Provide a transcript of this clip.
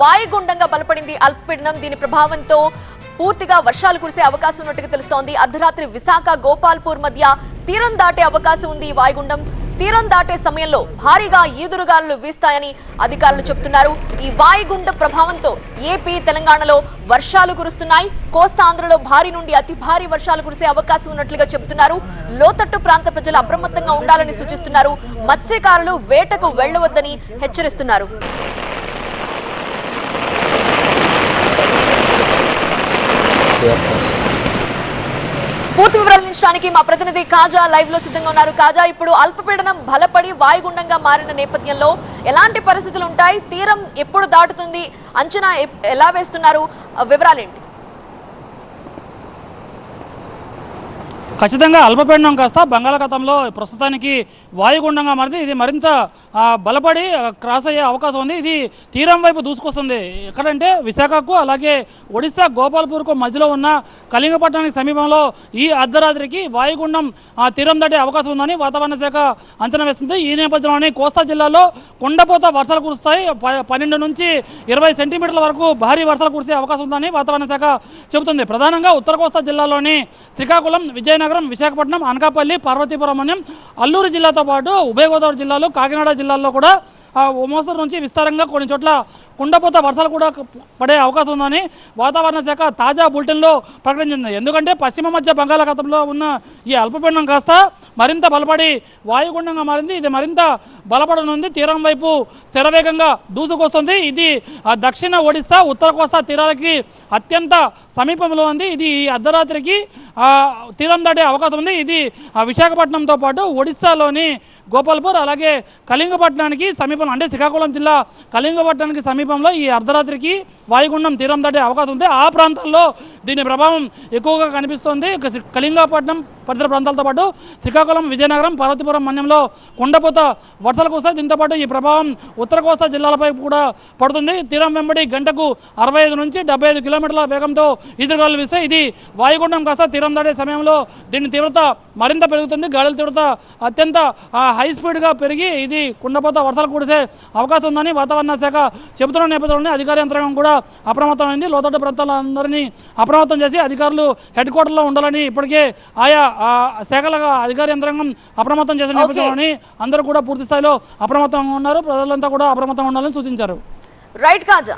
వాయుగుండంగా బలపడింది అల్పపీడనం. దీని ప్రభావంతో పూర్తిగా వర్షాలు కురిసే అవకాశం ఉన్నట్టుగా తెలుస్తోంది. అర్ధరాత్రి విశాఖ గోపాల్పూర్ మధ్య తీరం దాటే అవకాశం ఉంది ఈ వాయుగుండం. తీరం దాటే సమయంలో భారీగా ఈదురుగాలు వీస్తాయని అధికారులు చెబుతున్నారు. ఈ వాయుగుండ ప్రభావంతో ఏపీ తెలంగాణలో వర్షాలు కురుస్తున్నాయి. కోస్తాంధ్రలో భారీ నుండి అతి భారీ వర్షాలు కురిసే అవకాశం ఉన్నట్లుగా చెబుతున్నారు. లోతట్టు ప్రాంత ప్రజలు అప్రమత్తంగా ఉండాలని సూచిస్తున్నారు. మత్స్యకారులు వేటకు వెళ్ళవద్దని హెచ్చరిస్తున్నారు. పూర్తి వివరాలు అందించడానికి మా ప్రతినిధి కాజా లైవ్లో సిద్ధంగా ఉన్నారు. కాజా ఇప్పుడు అల్పపీడనం బలపడి వాయుగుండంగా మారిన నేపథ్యంలో ఎలాంటి పరిస్థితులు ఉంటాయి? తీరం ఎప్పుడు దాటుతుంది? అంచనా ఎలా వేస్తున్నారు? వివరాలేంటి? ఖచ్చితంగా అల్పపీడనం కాస్త బంగాళాఖాతంలో ప్రస్తుతానికి వాయుగుండంగా మారింది. ఇది మరింత బలపడి క్రాస్ అయ్యే అవకాశం ఉంది. ఇది తీరం వైపు దూసుకొస్తుంది. ఎక్కడంటే విశాఖకు అలాగే ఒడిశా గోపాల్పూర్కు మధ్యలో ఉన్న కళింగపట్నానికి సమీపంలో ఈ అర్ధరాత్రికి వాయుగుండం తీరం దాటే అవకాశం ఉందని వాతావరణ శాఖ అంచనా వేస్తుంది. ఈ నేపథ్యంలోనే కోస్తా జిల్లాలో కొండపోత వర్షాలు కురుస్తాయి. ప- పన్నెండు నుంచి ఇరవై సెంటీమీటర్ల వరకు భారీ వర్షాలు కురిసే అవకాశం ఉందని వాతావరణ శాఖ చెబుతుంది. ప్రధానంగా ఉత్తర కోస్తా జిల్లాలోని శ్రీకాకుళం విజయనగరం విశాఖపట్నం అనకాపల్లి పార్వతీపురమణ్యం అల్లూరు జిల్లాతో పాటు ఉభయ గోదావరి జిల్లాలో కాకినాడ జిల్లాల్లో కూడా ఓ మోస్తరు నుంచి విస్తారంగా కొన్ని చోట్ల కుండపోత వర్షాలు కూడా పడే అవకాశం ఉందని వాతావరణ శాఖ తాజా బులెటిన్లో ప్రకటించింది. ఎందుకంటే పశ్చిమ మధ్య బంగాళాఖాతంలో ఉన్న ఈ అల్పపీడనం కాస్త మరింత బలపడి వాయుగుండంగా మారింది. ఇది మరింత బలపడనుంది. తీరం వైపు శరవేగంగా దూసుకొస్తుంది. ఇది దక్షిణ ఒడిస్సా ఉత్తర కోస్తా తీరాలకి అత్యంత సమీపంలో ఉంది. ఇది ఈ అర్ధరాత్రికి తీరం దాటే అవకాశం ఉంది. ఇది ఆ, విశాఖపట్నంతో పాటు ఒడిస్సాలోని గోపాల్పూర్ అలాగే కళింగపట్నానికి సమీపంలో అంటే శ్రీకాకుళం జిల్లా కళింగపట్నానికి సమీపంలో ఈ అర్ధరాత్రికి వాయుగుండం తీరం దాటే అవకాశం ఉంది. ఆ ప్రాంతాల్లో దీని ప్రభావం ఎక్కువగా కనిపిస్తోంది. కళింగపట్నం పరిసర ప్రాంతాలతో పాటు శ్రీకాకుళం విజయనగరం పార్వతీపురం మన్యంలో కొండపోత వర్షాలు కురుస్తాయి దీంతో పాటు ఈ ప్రభావం ఉత్తర కోస్తా జిల్లాలపై కూడా పడుతుంది. తీరం వెంబడి గంటకు అరవై ఐదు నుంచి డెబ్బై ఐదు కిలోమీటర్ల వేగంతో ఎదురుగాలు వీస్తాయి. ఇది వాయుగుండం కాస్త తీరం దాటే సమయంలో దీని తీవ్రత మరింత పెరుగుతుంది. గాలుల తీవ్రత అత్యంత హై స్పీడ్గా పెరిగి ఇది కుండపోత వర్షాలు కురిసే అవకాశం ఉందని వాతావరణ శాఖ చెబుతున్న నేపథ్యంలోనే అధికార యంత్రాంగం కూడా అప్రమత్తమైంది. లోతట్టు ప్రాంతాలందరినీ అప్రమత్తం చేసి అధికారులు హెడ్ క్వార్టర్లో ఉండాలని ఇప్పటికే ఆయా శాఖల అధికార యంత్రాంగం అప్రమత్తం చేసిన నేపథ్యంలోని అందరూ కూడా పూర్తి స్థాయిలో అప్రమత్తంగా ఉన్నారు. ప్రజలంతా కూడా అప్రమత్తంగా ఉండాలని సూచించారు. రైట్ కాజా.